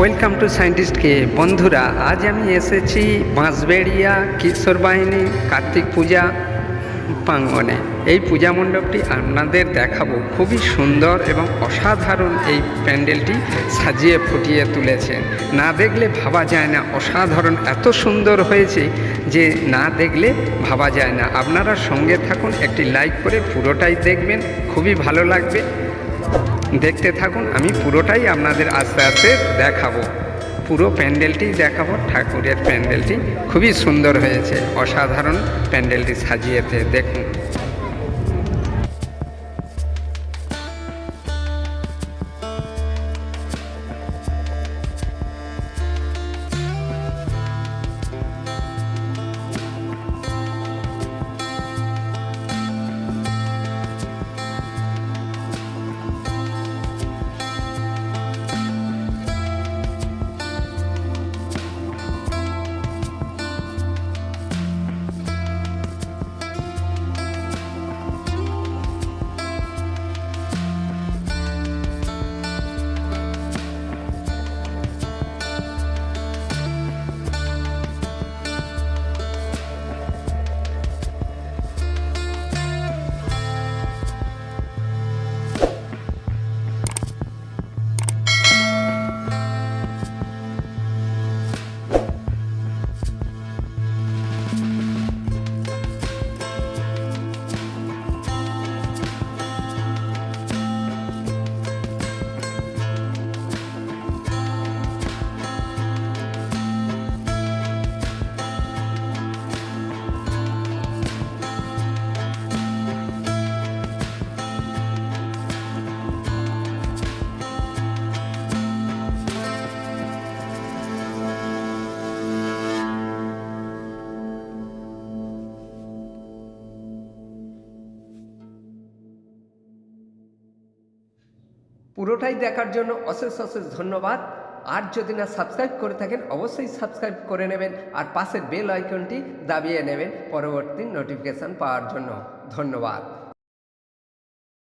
Welcome to সায়েন্টিস্টকে বন্ধুরা, আজ আমি এসেছি বাঁশবেড়িয়া কিশোর বাহিনী, কার্তিক পূজা প্রাঙ্গনে এই পূজা মণ্ডপটি আপনাদের দেখাবো। খুবই সুন্দর এবং অসাধারণ এই প্যান্ডেলটি সাজিয়ে ফুটিয়ে তুলেছেন না দেখলে ভাবা যায় না অসাধারণ এত সুন্দর হয়েছে যে না দেখলে ভাবা যায় না। আপনারা সঙ্গে থাকুন, একটি লাইক করে পুরোটাই দেখবেন, খুবই ভালো লাগবে। দেখতে থাকুন, আমি পুরোটাই আপনাদের আস্তে আস্তে দেখাবো। পুরো প্যান্ডেলটি দেখাবো, ঠাকুরের প্যান্ডেলটি। খুবই সুন্দর হয়েছে, অসাধারণ প্যান্ডেলটি সাজিয়েছে, দেখুন। পুরোটাই দেখার জন্য অশেষ অশেষ ধন্যবাদ। আর যদি না সাবস্ক্রাইব করে থাকেন, অবশ্যই সাবস্ক্রাইব করে নেবেন আর পাশের বেল আইকনটি দাবিয়ে নেবেন পরবর্তী নোটিফিকেশান পাওয়ার জন্য। ধন্যবাদ।